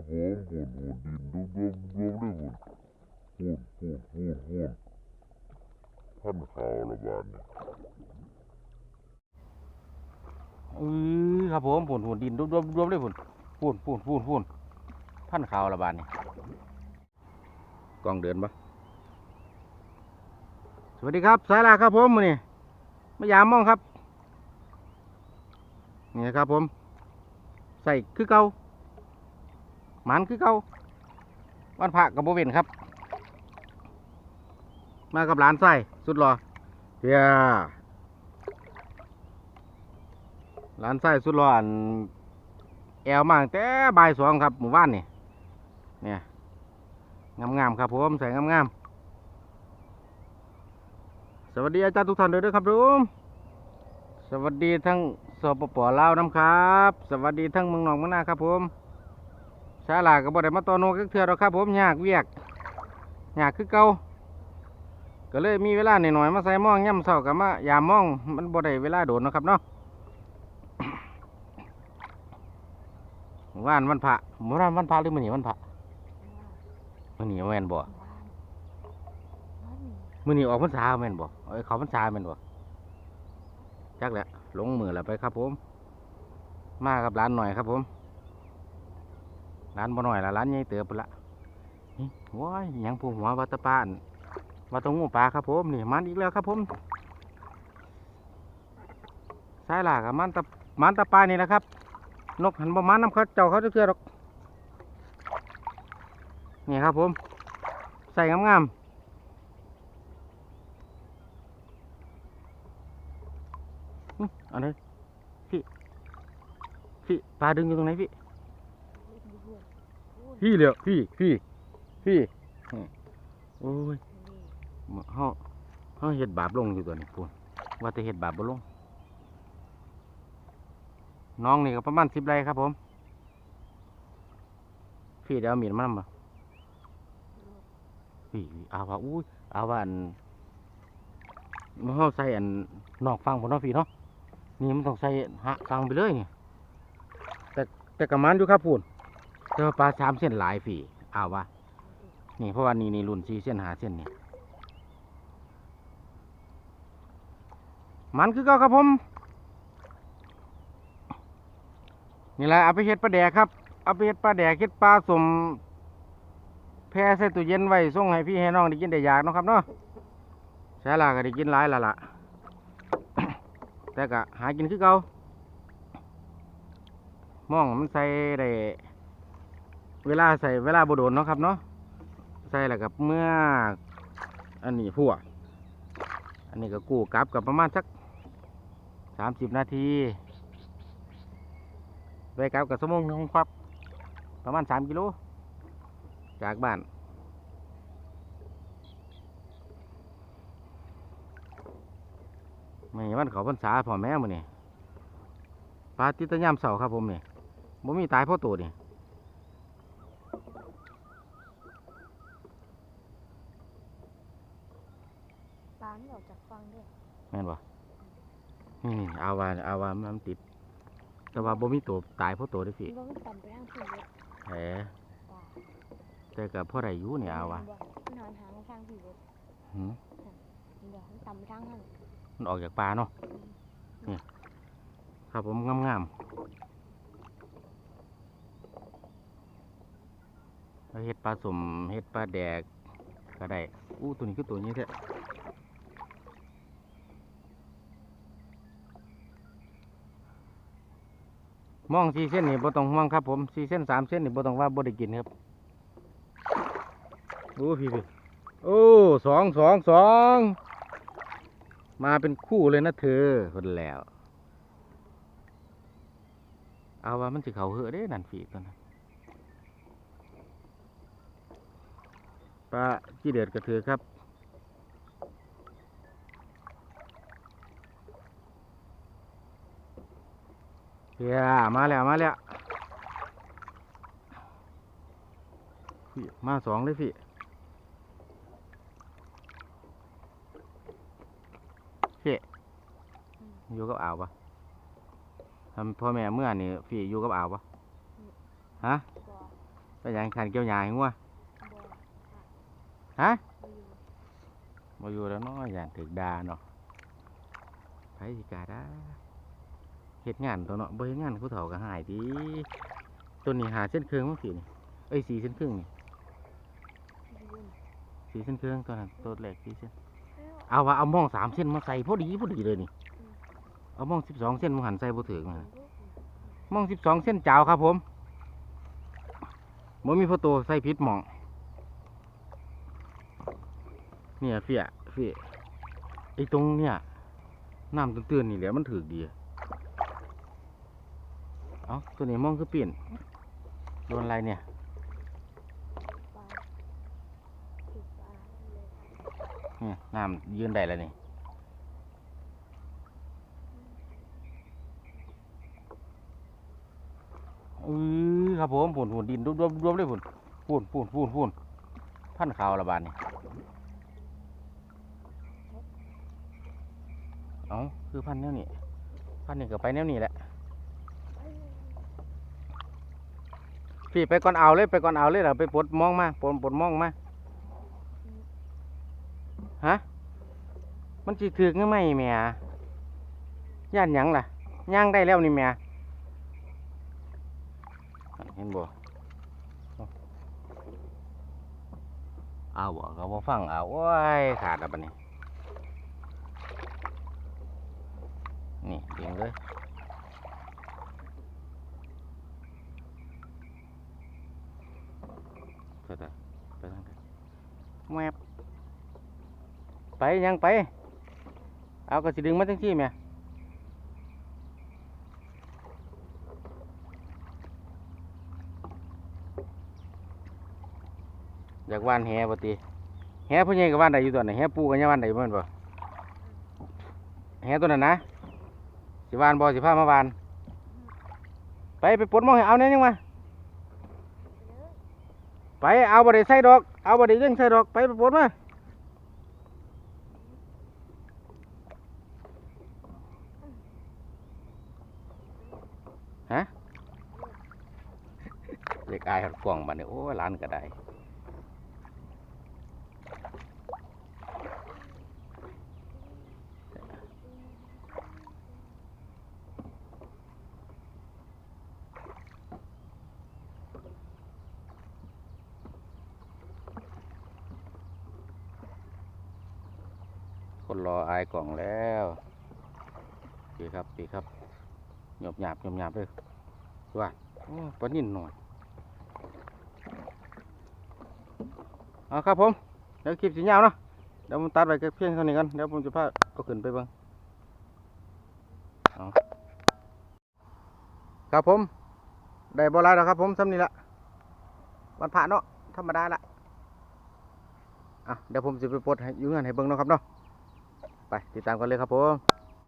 ครับผมปูนปูนดินรวมรวมรวมเลยปูนปูนปูนปูนปูนพันข่าวละบาดเนี่อือครับผมปูนปูนดินรวมรวมรวมเลยปูนปูนปูนปูนปูนพันข่าวละบาดเนี่ยกล้องเดินปะสวัสดีครับสายลาครับผมมือนี่มายามมองครับนี่ครับผม ใส่คือเก่า มันคือเก่าวันพระกับโบเวนครับ มากับหลานไส้สุดหล่อเฮียหลานไส้สุดหล่ออันแอวมาตั้งแต่บ่ายสองครับหมู่บ้านนี่เนี่ยงามๆครับผมใส่งามๆสวัสดีอาจารย์ทุกท่านด้วยนะครับผมสวัสดีทั้งสปปลาวน้ำครับ สวัสดีทั้งเมืองหนองเมืองนาครับผม ชาลาก็บ่ได้มาตอโนกักเทือหรอกครับผมยากเวียกยากคือเก่าก็เลยมีเวลาหน่อยๆมาใส่หมองย่ำเสากับมายามหมองมันบ่ได้เวลาโดนนะครับเนาะว่านวันพระมื่อวานวันพระหรือมื้อนี้วันพระมื้อนี้แม่นบ่มื้อนี้ออกพรรษาแม่นบ่เอ้ยเขาพรรษาแม่นบ่จักแหละลงมือแล้วไปครับผม มากับร้านหน่อยครับผม ร้านบ่หน่อยละร้านใหญ่เติบพุ่นละนี่ว้ายยังผู้หัววัตปานมาตรงงูปลาครับผมนี่มันอีกแล้วครับผมสายหลากมันตะมันตะปลานี่แหละครับ นกหันประมาณน้ำเขาเจ้าเขาจะเชื่อหรอกนี่ครับผม ใส่งามๆอันนี้พี่พี่ปลาดึงอยู่ตรงไหนพี่ พี่เลยวพี่พี่พี่โอ้ยเฮาเฮาเฮ็ดบาปลงอยู่ตัวนี้พูนว่าแต่เฮ็ดบาปบ่ลง น้องนี่ก็ประมาณสิบไรครับผม พี่เดี๋ยวมีดมานำบ่พี่เอาว่าอุ้ยเอาว่าอันมันเฮาใส่อันนอกฟังพุ่นเนาะพี่เนาะนี่มันต้องใส่หักฟังไปเลยนี่แต่แต่กระมันอยู่ครับพูน แต่ว่าปลาสามเส้นหลายพี่เอาว่านี่เพราะว่านี่นี่รุ่นสี่เส้นหาเส้นนี่มันคือก็ครับผมนี่แหละเอาไปเฮ็ดปลาแดกครับเอาไปเฮ็ดปลาแดกเฮ็ดปลาสมแพ่ใส่ตู้เย็นไว้ส่งให้พี่ให้น้องได้กินได้อยากเนาะครับเนาะใช่ละก็ได้กินหลายละละแต่ก็หากินคือเก่ามองมันใส่ได้ เวลาใส่เวลาบโดนเนาะครับเนาะใส่แล้วกับเมื่ออันนี้พัวอันนี้ก็กู้กลับกับประมาณสักสามสิบนาทีไปกลับกับสมงนึงครับ ประมาณสามกิโลจากบ้านไม่วันเขาพรรษาพ่อแม่มือนี่ปลาติตะยามเสาครับผมนี่บ่มีตายเพราะตัวนี่านออกจากฟังด้วยแม่นบ่นี่นี่เอาว่าเอาว่ามันติด แต่ว่าบ่มีตัวตายเพราะตัวเด้อพี่มันก็ต่ำไปทางสี่เมตรแหมป่าแต่กับพ่อไรอยู่เนี่ยเอาว่ะมันหอนหางมาทางสี่เมตรหืมเดี๋ยวมันต่ำไปทางนั้นมันออกจากปลาเนาะนี่ครับผมงามๆแล้วเฮ็ดปลาสมเฮ็ดปลาแดกก็ได้อู้ตัวนี้คือตัวนี้แท้ มองสี่เส้นนี่บ่ต้องห่วงครับผมสี่เส้นสามเส้นนี่บ่ต้องว่าบ่ได้กินครับโอ้พี่พี่โอ้สองสองสองมาเป็นคู่เลยนะเธอคนแล้ว เอาว่ามันสิเขาเหอะเด้นั่นฝีตัวนั้นปลาจีเดือดกระเถือครับ เฮียมาแล้วมาแล้วพี่มาสองเลยพี่พี่อยู่กับอ่าวปะทำพ่อแม่เมื่อนี่พี่อยู่กับอ่าวปะฮะบ่ไปยังขันเกี่ยวหญ้าให้งัวบ่ฮะมาอยู่แล้วเนาะอย่างถึกดาเนาะไผสิกาได้ เฮ็ดงานตัวเนาะบ่เฮ็ดงานผู้เฒ่าก็หายดีตัวนี้หาเส้นเครื่องมั้งสินี่เอ้ยสีเส้นครึ่งนี่สีเส้นเครื่องตัวนั้นตัวแรกสีเส้นเอาว่าเอามองสามเส้นมาใส่พอดีพอดีเลยนี่ เอามองสิบสองเส้นมาหันใส่บ่ถึงนะมองสิบสองเส้นจาครับผมบ่มีพอตัวใส่พิษหมอง เนี่ยเฟียเฟียไอ้ตรงเนี่ยน้ำตื้นๆนี่แหละมันถือดี เอาตัวนี้มองคือเปลี่ยนโดนอะไรเนี่ยเนี่ยน้ำยืนได้แล้วนี่อือครับผมผุนผุนดินรวบๆรวบเลยผุนผุนผุนผุนผุนพันขาวละบาดนี่เอาคือพันแนวนี้พันนี่ก็ไปแนวนี้แหละ พี่ไปก่อนเอาเลยไปก่อนเอาเลยเหรอไปปลดมองมาปลดปลดมองมาฮะมันจีถือกงไหมแม่ย่านหยังล่ะย่างได้แล้วนี่แม่เห็นบ่เอาบ่ก็บ่ฟังเอาโอ้ยขาดแล้วบัดนี้นี่เดียงเลย ไปทางไปทางใดแมบไปยังไป เอากระสิดึงมาทั้งที่แม่อยากว่านแหบ่ติแหพ่อใหญ่กับว่านใดอยู่ตัวไหนแหปูกับยาว่านใดบ่แม่นบ่แหตัวนั้นนะสิวานบอสิพามาวาน ไปไปปลดหมองให้เอาเนี่ยยังมา ไปเอาบ่ได้ใส่ดอก เอาบ่ได้เรื่องใส่ดอกไปไปปลดมาฮะเด็กอายหัดกล่องบัดนี้โอ้ร้านก็ได้ คนรออายกล่องแล้วปีครับปีครับหยบหยาบหยบหยาบเลยว่าโอ้ปลานิ่นหน่อยเอาครับผม เดี๋ยวคลิปสียาวเนาะเดี๋ยวผมตัดไปเพียงเท่านี้กัน เดี๋ยวผมจะพาเอาขึ้นไปบ้างครับผม ได้บอลแล้วครับผมซ้ำนี่ละวันพระเนาะธรรมดาละอะเดี๋ยวผมจะไปปลดให้อยืงเงินให้เบิ้งเนาะครับเนาะ ไปติดตามกันเลยครับผม